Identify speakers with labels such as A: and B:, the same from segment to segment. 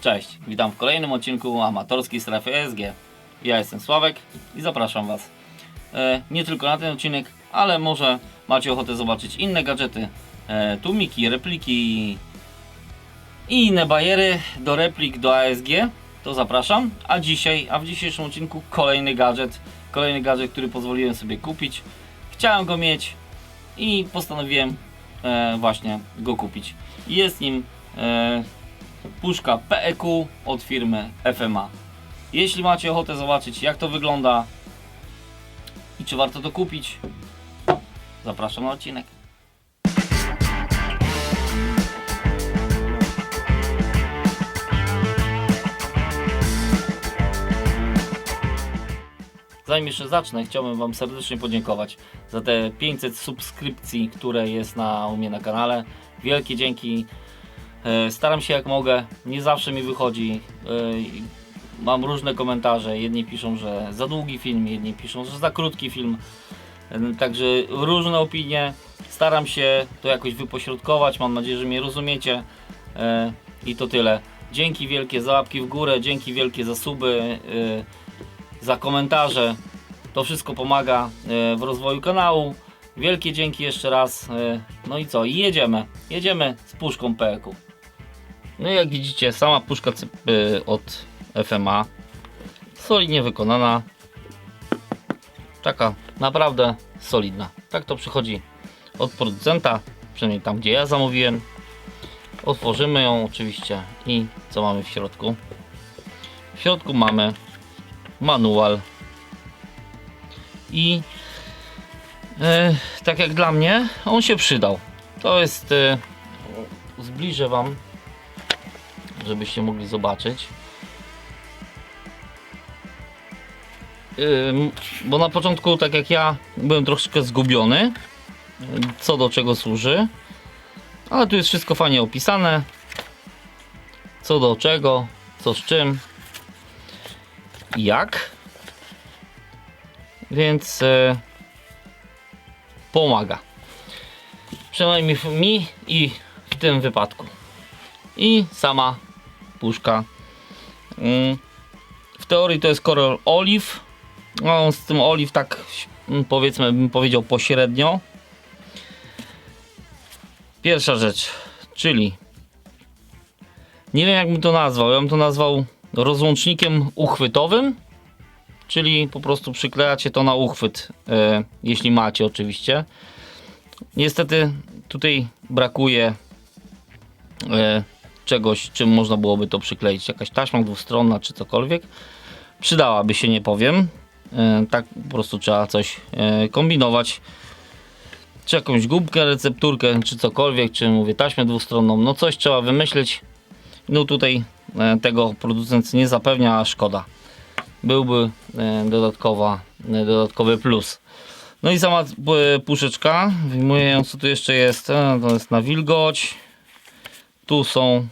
A: Cześć, witam w kolejnym odcinku amatorskiej strefy ESG. Ja jestem Sławek i zapraszam Was e, nie tylko na ten odcinek, ale może macie ochotę zobaczyć inne gadżety, e, tłumiki, repliki i inne bajery do replik do ASG, to zapraszam. A dzisiaj, a w dzisiejszym odcinku kolejny gadżet, kolejny gadżet, który pozwoliłem sobie kupić. Chciałem go mieć i postanowiłem e, właśnie go kupić. Jest nim e, puszka PEQ od firmy FMA. Jeśli macie ochotę zobaczyć jak to wygląda i czy warto to kupić, zapraszam na odcinek. Zanim jeszcze zacznę, chciałbym Wam serdecznie podziękować za te 500 subskrypcji, które jest na u mnie na kanale. Wielkie dzięki. E, Staram się jak mogę, nie zawsze mi wychodzi. E, Mam różne komentarze. Jedni piszą, że za długi film, jedni piszą, że za krótki film. E, Także różne opinie. Staram się to jakoś wypośrodkować. Mam nadzieję, że mnie rozumiecie. I to tyle. Dzięki wielkie za łapki w górę, dzięki wielkie za suby, za komentarze. To wszystko pomaga w rozwoju kanału. Wielkie dzięki jeszcze raz. No i co? I jedziemy. Jedziemy z puszką PEK-u. No jak widzicie, sama puszka y, od FMA. Solidnie wykonana. Taka naprawdę solidna. Tak to przychodzi od producenta, przynajmniej tam gdzie ja zamówiłem. Otworzymy ją oczywiście i co mamy w środku? W środku mamy manual i e, tak jak dla mnie on się przydał. To jest e, zbliżę wam żebyście mogli zobaczyć. Bo na początku, tak jak ja, byłem troszkę zgubiony, co do czego służy. Ale tu jest wszystko fajnie opisane. Co do czego, co z czym, jak. Więc e, pomaga. Przynajmniej mi i w tym wypadku i sama puszka. Mm, W teorii to jest Corel Olive. No, z tym Olive tak mm, powiedzmy bym powiedział pośrednio. Pierwsza rzecz, czyli nie wiem jak bym to nazwał. Ja bym to nazwał rozłącznikiem uchwytowym. Czyli po prostu przyklejacie to na uchwyt, e, jeśli macie oczywiście. Niestety tutaj brakuje e, czegoś, czym można byłoby to przykleić. Jakaś taśma dwustronna czy cokolwiek. Przydałaby się, nie powiem. E, tak po prostu trzeba coś e, kombinować. Czy jakąś gumkę, recepturkę, czy cokolwiek, czy mówię taśmę dwustronną. No coś trzeba wymyślić. No tutaj e, tego producent nie zapewnia, a szkoda. Byłby dodatkowa, dodatkowy plus. No i sama puszeczka, wyjmuję ją, co tu jeszcze jest. To jest na wilgoć. Tu są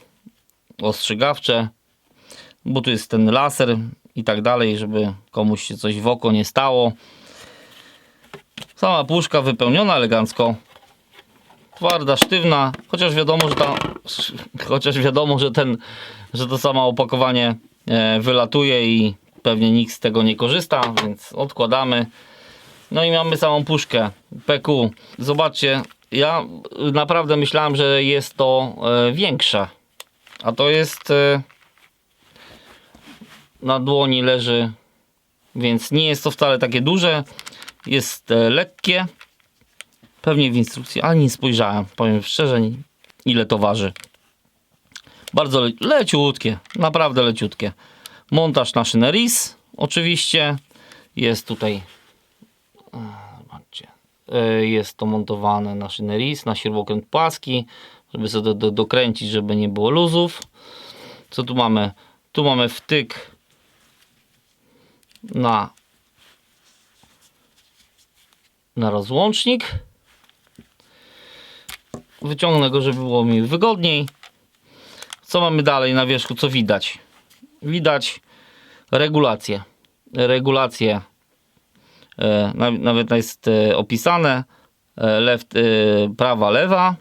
A: ostrzegawcze, bo tu jest ten laser i tak dalej, żeby komuś się coś w oko nie stało. Sama puszka wypełniona elegancko. Twarda, sztywna, chociaż wiadomo, że ta, chociaż wiadomo, że ten, że to samo opakowanie e, wylatuje i pewnie nikt z tego nie korzysta, więc odkładamy. No i mamy samą puszkę PQ. Zobaczcie, ja naprawdę myślałem, że jest to e, większe. A to jest e, na dłoni leży, więc nie jest to wcale takie duże. Jest e, lekkie. Pewnie w instrukcji, ale nie spojrzałem, powiem szczerze, ile to waży. Bardzo le leciutkie, naprawdę leciutkie. Montaż na szynę RIS, oczywiście. Jest tutaj Jest to montowane na szynę RIS, na śrubokręt płaski, żeby sobie do, do, dokręcić, żeby nie było luzów. Co tu mamy? Tu mamy wtyk na, na rozłącznik. Wyciągnę go, żeby było mi wygodniej. Co mamy dalej na wierzchu? Co widać? Widać regulację. Regulację nawet jest e, opisane e, e, prawa, lewa.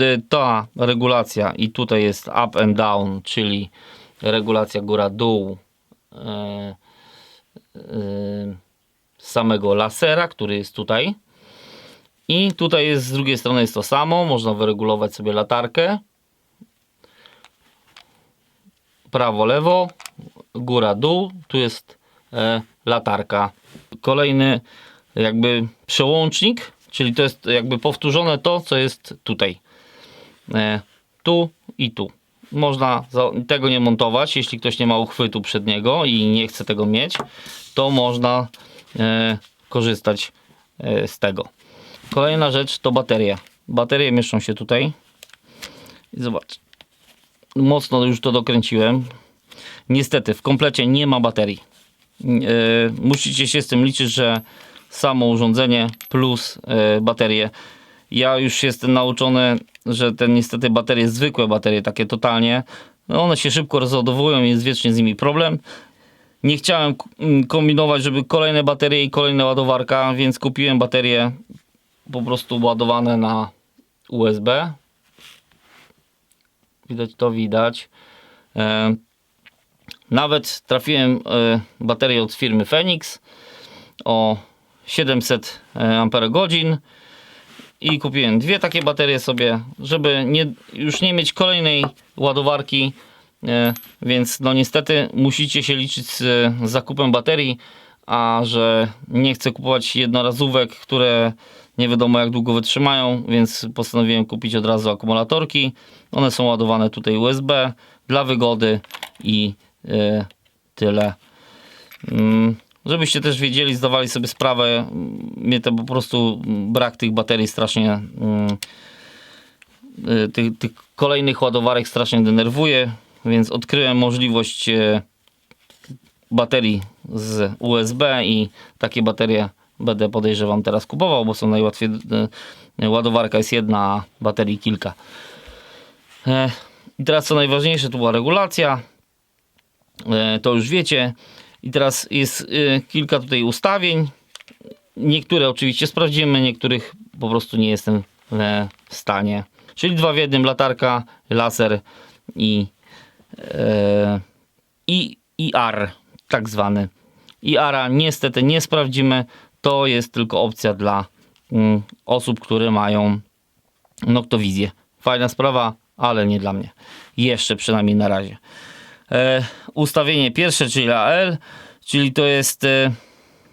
A: E, Ta regulacja i tutaj jest up and down, czyli regulacja góra-dół e, e, samego lasera, który jest tutaj. I tutaj jest z drugiej strony jest to samo. Można wyregulować sobie latarkę. Prawo, lewo, góra, dół. Tu jest e, latarka. Kolejny jakby przełącznik, czyli to jest jakby powtórzone to, co jest tutaj. E, tu i tu. Można tego nie montować, jeśli ktoś nie ma uchwytu przedniego i nie chce tego mieć, to można e, korzystać e, z tego. Kolejna rzecz to baterie. Baterie mieszczą się tutaj. Zobacz. Mocno już to dokręciłem. Niestety w komplecie nie ma baterii. E, musicie się z tym liczyć, że samo urządzenie plus e, baterie. Ja już jestem nauczony, że te niestety baterie, zwykłe baterie, takie totalnie, no one się szybko rozładowują i jest wiecznie z nimi problem. Nie chciałem k- m, kombinować, żeby kolejne baterie i kolejna ładowarka, więc kupiłem baterie po prostu ładowane na USB. Widać to widać. E, nawet trafiłem e, baterię od firmy Phoenix o 700 Ah i kupiłem dwie takie baterie sobie, żeby nie, już nie mieć kolejnej ładowarki, e, więc no niestety musicie się liczyć z, zakupem baterii, a że nie chcę kupować jednorazówek, które nie wiadomo jak długo wytrzymają, więc postanowiłem kupić od razu akumulatorki. One są ładowane tutaj USB dla wygody i e, tyle. Mm, Żebyście też wiedzieli, zdawali sobie sprawę, mm, mnie to po prostu mm, brak tych baterii strasznie, y, tych, tych kolejnych ładowarek strasznie denerwuje, więc odkryłem możliwość e, baterii z USB i takie baterie będę podejrzewam teraz kupował, bo są najłatwiej, e, ładowarka jest jedna, a baterii kilka. E, I teraz co najważniejsze, tu była regulacja, to już wiecie. I teraz jest y, kilka tutaj ustawień. Niektóre oczywiście sprawdzimy, niektórych po prostu nie jestem e, w stanie. Czyli dwa w jednym, latarka, laser i, e, i IR tak zwany. IR-a niestety nie sprawdzimy. To jest tylko opcja dla mm, osób, które mają noktowizję. Fajna sprawa, ale nie dla mnie. Jeszcze przynajmniej na razie e, ustawienie pierwsze, czyli AL, czyli to jest e,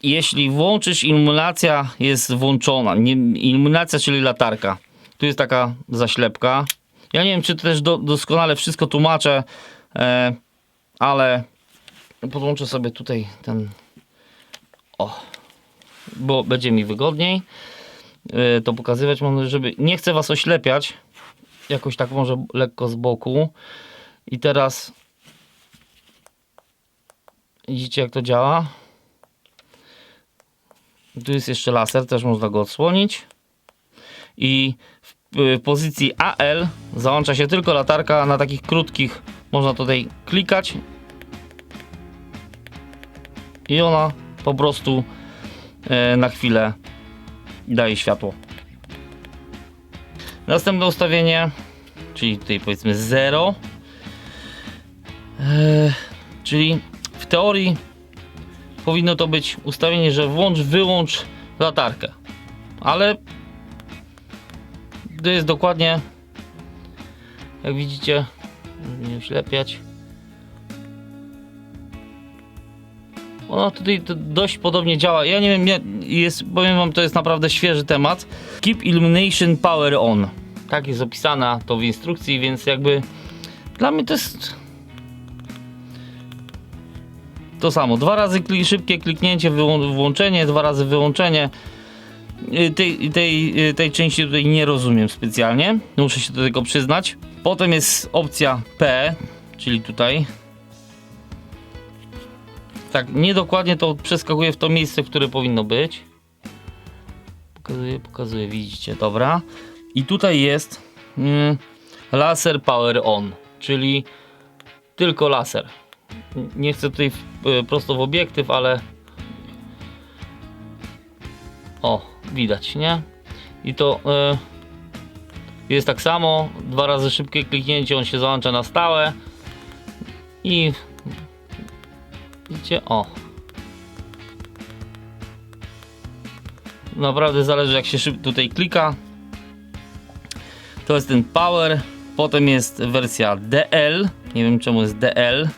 A: jeśli włączysz, iluminacja jest włączona. Nie, iluminacja, czyli latarka. Tu jest taka zaślepka. Ja nie wiem, czy też do, doskonale wszystko tłumaczę, e, ale podłączę sobie tutaj ten. O, bo będzie mi wygodniej e, to pokazywać. Mam żeby. Nie chcę was oślepiać. Jakoś tak może lekko z boku. I teraz Widzicie jak to działa? Tu jest jeszcze laser, też można go odsłonić. I w, w pozycji AL załącza się tylko latarka na takich krótkich. Można tutaj klikać. I ona po prostu e, na chwilę daje światło. Następne ustawienie, czyli tutaj powiedzmy 0. E, czyli teorii powinno to być ustawienie, że włącz, wyłącz latarkę. Ale to jest dokładnie jak widzicie, nie oślepiać. Ono tutaj dość podobnie działa. Ja nie wiem, nie, jest, powiem wam, to jest naprawdę świeży temat. Keep Illumination Power On. Tak jest opisana to w instrukcji, więc jakby dla mnie to jest to samo. Dwa razy klik, szybkie kliknięcie, włączenie, dwa razy wyłączenie. Y, Tej, tej, y, tej części tutaj nie rozumiem specjalnie. Muszę się do tego przyznać. Potem jest opcja P, czyli tutaj. Tak, niedokładnie to przeskakuje w to miejsce, które powinno być. Pokazuję, pokazuję, widzicie, dobra. I tutaj jest mm, laser power on, czyli tylko laser nie chcę tutaj y, prosto w obiektyw, ale o, widać, nie? I to y, jest tak samo, dwa razy szybkie kliknięcie, on się załącza na stałe I widzicie, o. Naprawdę zależy jak się szyb tutaj klika. To jest ten Power. Potem jest wersja DL. Nie wiem czemu jest DL.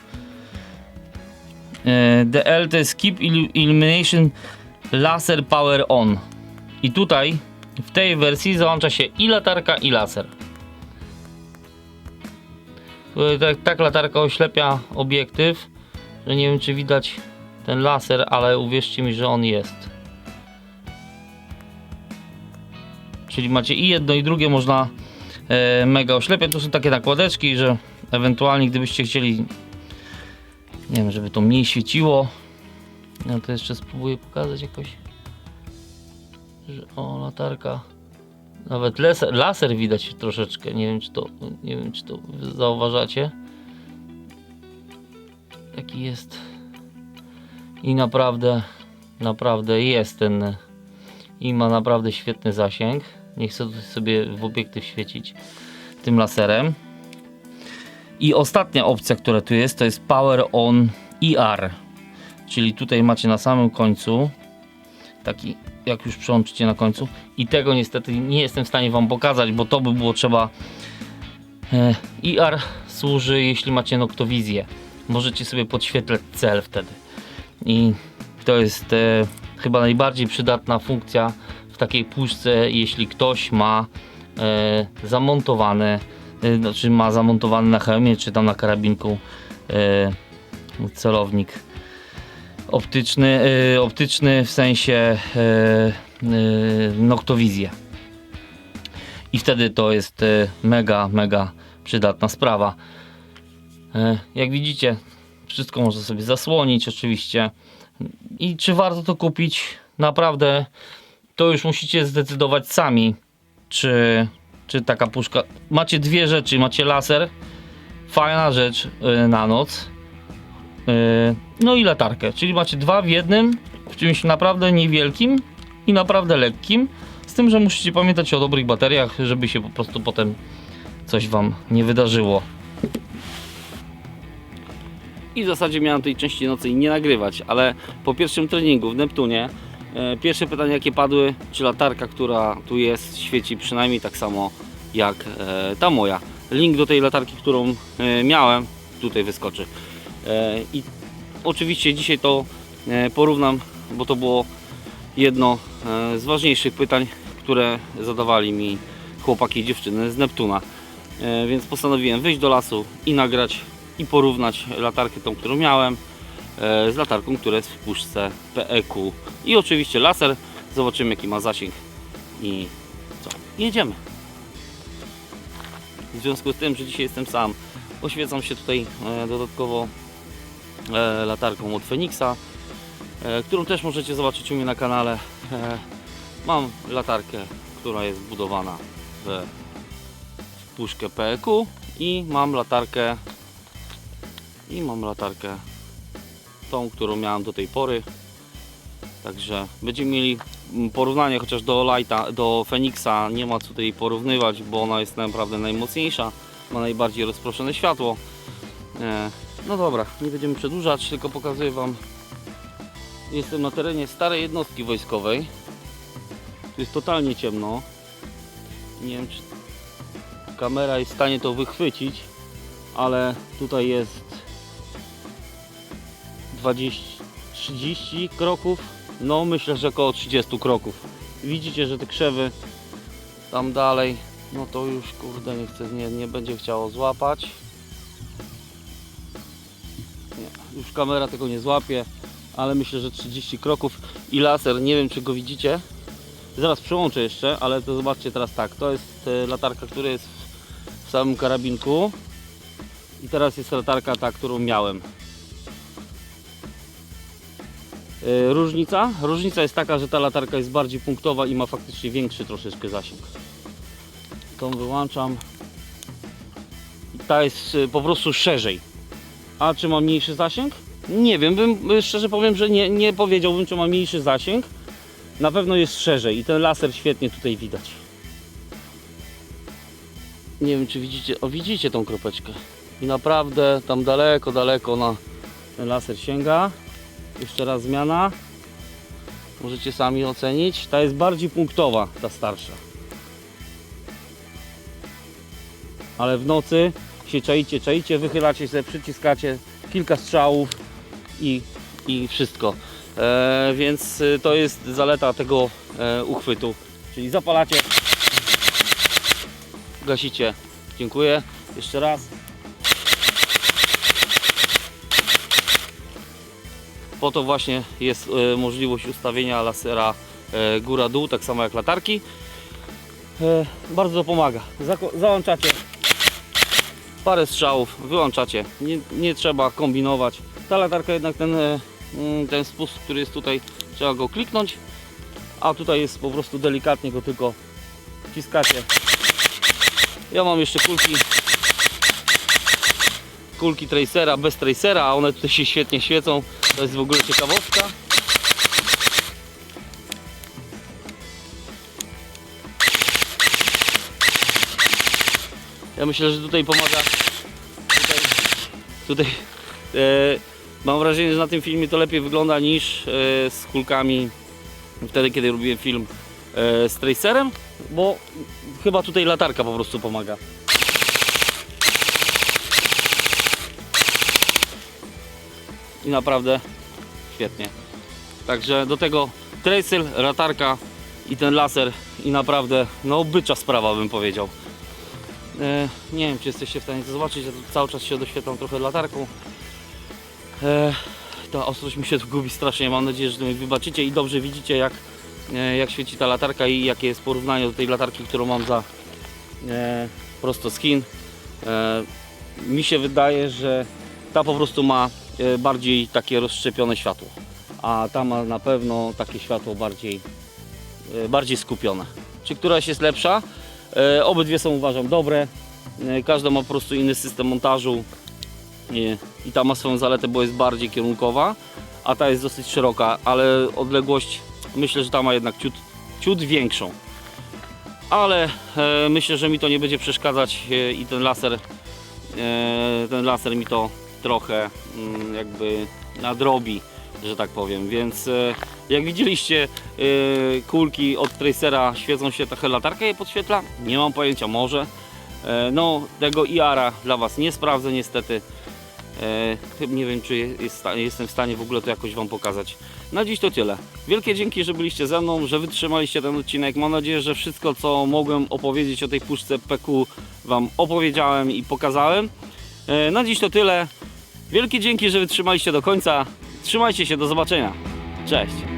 A: E, DL to jest Keep Illu- Illumination Laser Power On. I tutaj w tej wersji załącza się i latarka i laser. Tutaj Tak, tak latarka oślepia obiektyw, że nie wiem czy widać ten laser, ale uwierzcie mi, że on jest. Czyli macie i jedno i drugie można e, mega oślepiać. Tu są takie nakładeczki, że ewentualnie gdybyście chcieli nie wiem, żeby to mniej świeciło. Ja to jeszcze spróbuję pokazać jakoś. Że, o, latarka. Nawet laser, laser widać troszeczkę. Nie wiem, czy to, nie wiem, czy to zauważacie. Taki jest. I naprawdę, naprawdę jest ten. I ma naprawdę świetny zasięg. Nie chcę sobie w obiektyw świecić tym laserem. I ostatnia opcja, która tu jest, to jest Power On ER. Czyli tutaj macie na samym końcu taki, jak już przełączycie na końcu. I tego niestety nie jestem w stanie Wam pokazać, bo to by było trzeba. E, ER służy, jeśli macie noktowizję. Możecie sobie podświetlać cel wtedy. I to jest e, chyba najbardziej przydatna funkcja w takiej puszce, jeśli ktoś ma e, zamontowane, e, znaczy ma zamontowany na hełmie, czy tam na karabinku e, celownik optyczny, e, optyczny w sensie e, e, noktowizję. I wtedy to jest e, mega, mega przydatna sprawa. E, jak widzicie, wszystko można sobie zasłonić oczywiście. I czy warto to kupić? Naprawdę to już musicie zdecydować sami, czy, czy taka puszka. Macie dwie rzeczy, macie laser, fajna rzecz y, na noc. y, no i latarkę, czyli macie dwa w jednym, w czymś naprawdę niewielkim i naprawdę lekkim. Z tym, że musicie pamiętać o dobrych bateriach, żeby się po prostu potem coś wam nie wydarzyło. I w zasadzie miałem tej części nocnej nie nagrywać, ale po pierwszym treningu w Neptunie pierwsze pytania jakie padły, czy latarka, która tu jest, świeci przynajmniej tak samo jak e, ta moja. Link do tej latarki, którą e, miałem, tutaj wyskoczy. E, I oczywiście dzisiaj to e, porównam, bo to było jedno e, z ważniejszych pytań, które zadawali mi chłopaki i dziewczyny z Neptuna. E, Więc postanowiłem wyjść do lasu i nagrać i porównać latarkę tą, którą miałem e, z latarką, która jest w puszce PEQ i oczywiście laser. Zobaczymy jaki ma zasięg i co? Jedziemy. W związku z tym, że dzisiaj jestem sam, oświecam się tutaj e, dodatkowo e, latarką od Fenixa, e, którą też możecie zobaczyć u mnie na kanale. E, mam latarkę, która jest budowana w puszkę PEQ i mam latarkę i mam latarkę tą, którą miałem do tej pory. Także będziemy mieli porównanie chociaż do Lighta, do Fenixa nie ma co tutaj porównywać, bo ona jest naprawdę najmocniejsza, ma najbardziej rozproszone światło. E, no dobra, nie będziemy przedłużać, tylko pokazuję Wam. Jestem na terenie starej jednostki wojskowej. Tu jest totalnie ciemno. Nie wiem, czy kamera jest w stanie to wychwycić, ale tutaj jest 20, 30 kroków. No myślę, że około 30 kroków. Widzicie, że te krzewy tam dalej, no to już kurde nie chce, nie, nie będzie chciało złapać. Nie, już kamera tego nie złapie, ale myślę, że 30 kroków i laser, nie wiem czy go widzicie. Zaraz przełączę jeszcze, ale to zobaczcie teraz tak, to jest e, latarka, która jest w samym karabinku i teraz jest latarka ta, którą miałem. Różnica? Różnica jest taka, że ta latarka jest bardziej punktowa i ma faktycznie większy troszeczkę zasięg. Tą wyłączam. Ta jest e, po prostu szerzej. A czy ma mniejszy zasięg? Nie wiem, bym, e, szczerze powiem, że nie, nie powiedziałbym, czy ma mniejszy zasięg. Na pewno jest szerzej i ten laser świetnie tutaj widać. Nie wiem, czy widzicie. O, widzicie tą kropeczkę. i naprawdę tam daleko, daleko na ten laser sięga. Jeszcze raz zmiana. Możecie sami ocenić. Ta jest bardziej punktowa, ta starsza. Ale w nocy się czaicie, czaicie, wychylacie się, przyciskacie kilka strzałów i, i wszystko. E, więc y, to jest zaleta tego e, uchwytu. Czyli zapalacie, gasicie. Dziękuję. Jeszcze raz. Po to właśnie jest e, możliwość ustawienia lasera e, góra-dół, tak samo jak latarki. E, bardzo pomaga. Załączacie parę strzałów, wyłączacie. Nie, nie trzeba kombinować. Ta latarka jednak ten, mm, ten spust, który jest tutaj, trzeba go kliknąć. A tutaj jest po prostu delikatnie go tylko wciskacie. Ja mam jeszcze kulki kulki tracera bez tracera, a one tutaj się świetnie świecą. To jest w ogóle ciekawostka. Ja myślę, że tutaj pomaga. Tutaj, tutaj e, mam wrażenie, że na tym filmie to lepiej wygląda niż e, z kulkami wtedy, kiedy robiłem film e, z tracerem, bo chyba tutaj latarka po prostu pomaga. I naprawdę świetnie. Także do tego tracer, latarka i ten laser i naprawdę no bycza sprawa bym powiedział. E, nie wiem czy jesteście w stanie to zobaczyć, ja tu cały czas się doświetlam trochę latarką. E, ta ostrość mi się tu gubi strasznie, mam nadzieję, że mi wybaczycie i dobrze widzicie jak, e, jak świeci ta latarka i jakie jest porównanie do tej latarki, którą mam za e, prosto Chin. E, mi się wydaje, że ta po prostu ma bardziej takie rozszczepione światło, a ta ma na pewno takie światło bardziej, e, bardziej skupione. Czy któraś jest lepsza? E, Obydwie są uważam dobre. E, Każda ma po prostu inny system montażu i, ta ma swoją zaletę, bo jest bardziej kierunkowa, a ta jest dosyć szeroka, ale odległość myślę, że ta ma jednak ciut, ciut większą. Ale e, myślę, że mi to nie będzie przeszkadzać e, i ten laser e, ten laser mi to trochę mm, jakby nadrobi, że tak powiem. Więc e, jak widzieliście, e, kulki od Tracera świecą się, trochę latarka je podświetla. Nie mam pojęcia, może. E, No, tego IR-a dla Was nie sprawdzę niestety. Nie wiem, czy jestem w stanie w ogóle to jakoś Wam pokazać. Na dziś to tyle. Wielkie dzięki, że byliście ze mną, że wytrzymaliście ten odcinek. Mam nadzieję, że wszystko, co mogłem opowiedzieć o tej puszce PQ Wam opowiedziałem i pokazałem. Na dziś to tyle. Wielkie dzięki, że wytrzymaliście do końca. Trzymajcie się, do zobaczenia. Cześć.